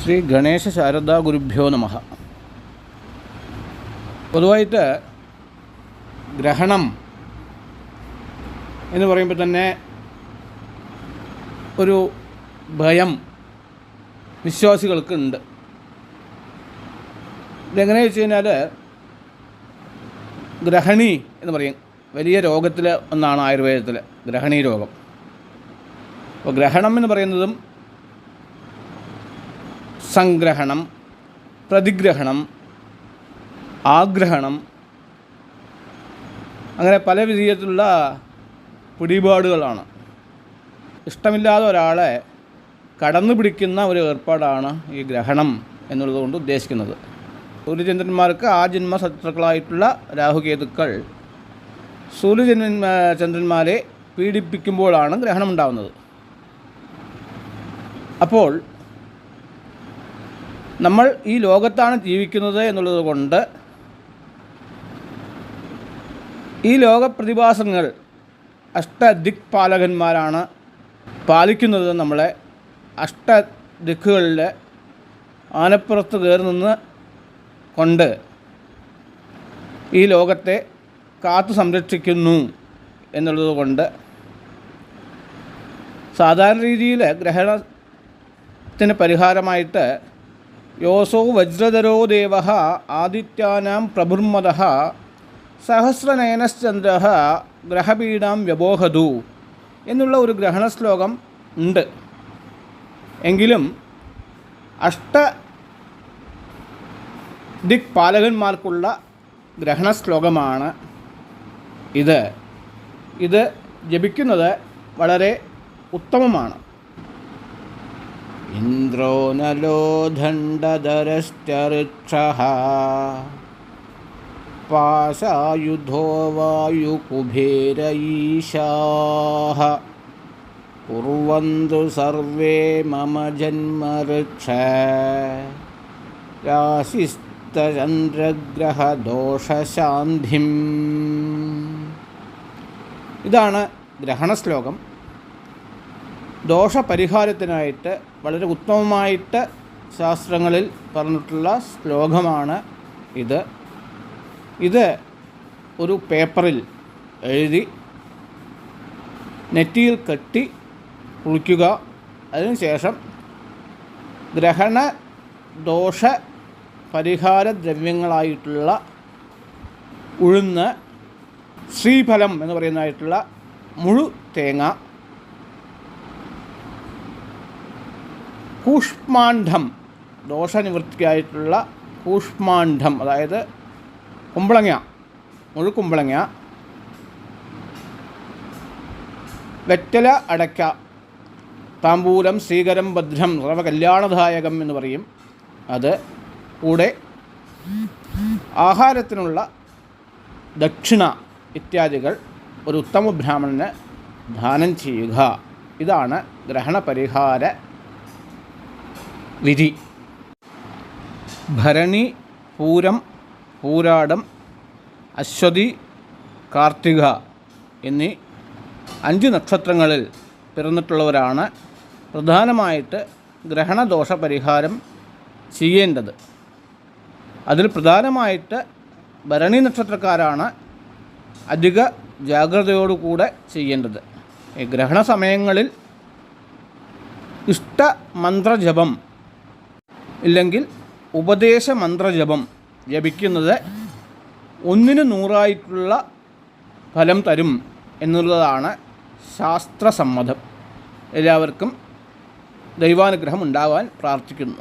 ശ്രീ ഗണേശ ശാരദാ ഗുരുഭ്യോ നമ. പൊതുവായിട്ട് ഗ്രഹണം എന്ന് പറയുമ്പോൾ തന്നെ ഒരു ഭയം വിശ്വാസികൾക്ക് ഉണ്ട് ഇതെങ്ങനെ വെച്ച് കഴിഞ്ഞാൽ ഗ്രഹണി എന്ന് പറയും. വലിയ രോഗത്തിൽ ഒന്നാണ് ആയുർവേദത്തിൽ ഗ്രഹണി രോഗം. അപ്പോൾ ഗ്രഹണം എന്ന് പറയുന്നതും സംഗ്രഹണം പ്രതിഗ്രഹണം ആഗ്രഹണം അങ്ങനെ പല വിധത്തിലുള്ള പിടിപാടുകളാണ്. ഇഷ്ടമില്ലാതെ ഒരാളെ കടന്നു പിടിക്കുന്ന ഒരു ഏർപ്പാടാണ് ഈ ഗ്രഹണം എന്നുള്ളത് കൊണ്ട് ഉദ്ദേശിക്കുന്നത്. സൂര്യചന്ദ്രന്മാർക്ക് ആ ജന്മ ശത്രുക്കളായിട്ടുള്ള രാഹുകേതുക്കൾ സൂര്യചന്ദ്രൻ ചന്ദ്രന്മാരെ പീഡിപ്പിക്കുമ്പോഴാണ് ഗ്രഹണം ഉണ്ടാകുന്നത് അപ്പോൾ നമ്മൾ ഈ ലോകത്താണ് ജീവിക്കുന്നത് എന്നുള്ളത് കൊണ്ട് ഈ ലോകപ്രതിഭാസങ്ങൾ അഷ്ടദിക്പാലകന്മാരാണ് പാലിക്കുന്നത് നമ്മളെ അഷ്ടദിക്കുകളിലെ ആനപ്പുറത്ത് കയറി നിന്ന് കൊണ്ട് ഈ ലോകത്തെ കാത്തു സംരക്ഷിക്കുന്നു എന്നുള്ളത് കൊണ്ട് സാധാരണ രീതിയിൽ ഗ്രഹണത്തിന് പരിഹാരമായിട്ട് യോസോ വജ്രധരോ ദേവ ആദിത്യാനാം പ്രഭുർമത സഹസ്രനയനശ്ചന്ദ്ര ഗ്രഹപീഠാം വ്യബോഹതു എന്നുള്ള ഒരു ഗ്രഹണ ശ്ലോകം ഉണ്ട്. എങ്കിലും അഷ്ട ദിക്പാലകന്മാർക്കുള്ള ഗ്രഹണ ശ്ലോകമാണ് ഇത്. ഇത് ജപിക്കുന്നത് വളരെ ഉത്തമമാണ്. ഇന്ദ്രോ नलो ദണ്ഡധരശ്ചഋക്ഷഃ पाशायुधो വായുകുബേര ഈശാः കുർവന്തു സർവേ മമ ജന്മഋക്ഷ രാശിസ്തചന്ദ്രഗ്രഹദോഷശാന്തിം ഇതാണ് ഗ്രഹണശ്ലോകം. ദോഷപരിഹാരത്തിനായിട്ട് വളരെ ഉത്തമമായിട്ട് ശാസ്ത്രങ്ങളിൽ പറഞ്ഞിട്ടുള്ള ശ്ലോകമാണ് ഇത്. ഇത് ഒരു പേപ്പറിൽ എഴുതി നെറ്റിയിൽ കെട്ടി കുളിക്കുക. അതിനുശേഷം ഗ്രഹണ ദോഷ പരിഹാര ദ്രവ്യങ്ങളായിട്ടുള്ള ഉഴുന്ന് ശ്രീഫലം എന്ന് പറയുന്നതായിട്ടുള്ള മുഴു തേങ്ങ കൂഷ്മാണ്ഡം ദോഷനിവൃത്തിയായിട്ടുള്ള കൂഷ്മാണ്ഡം അതായത് കുമ്പളങ്ങ മുഴുക്കുമ്പളങ്ങ വെറ്റല അടയ്ക്ക താമ്പൂലം ശ്രീകരം ഭദ്രം സർവകല്യാണദായകം എന്ന് പറയും. അത് കൂടെ ആഹാരത്തിനുള്ള ദക്ഷിണ ഇത്യാദികൾ ഒരു ഉത്തമ ബ്രാഹ്മണന് ദാനം ചെയ്യുക. ഇതാണ് ഗ്രഹണപരിഹാര വിധി. ഭരണി പൂരം പൂരാടം അശ്വതി കാർത്തിക എന്നീ അഞ്ച് നക്ഷത്രങ്ങളിൽ പിറന്നിട്ടുള്ളവരാണ് പ്രധാനമായിട്ട് ഗ്രഹണദോഷ പരിഹാരം ചെയ്യേണ്ടത്. അതിൽ പ്രധാനമായിട്ട് ഭരണി നക്ഷത്രക്കാരാണ് അധിക ജാഗ്രതയോടുകൂടെ ചെയ്യേണ്ടത്. ഈ ഗ്രഹണ സമയങ്ങളിൽ ഇഷ്ട മന്ത്രജപം ഇല്ലെങ്കിൽ ഉപദേശ മന്ത്രജപം ജപിക്കുന്നത് ഒന്നിന് നൂറായിട്ടുള്ള ഫലം തരും എന്നുള്ളതാണ് ശാസ്ത്രസമ്മതം. എല്ലാവർക്കും ദൈവാനുഗ്രഹം ഉണ്ടാവാൻ പ്രാർത്ഥിക്കുന്നു.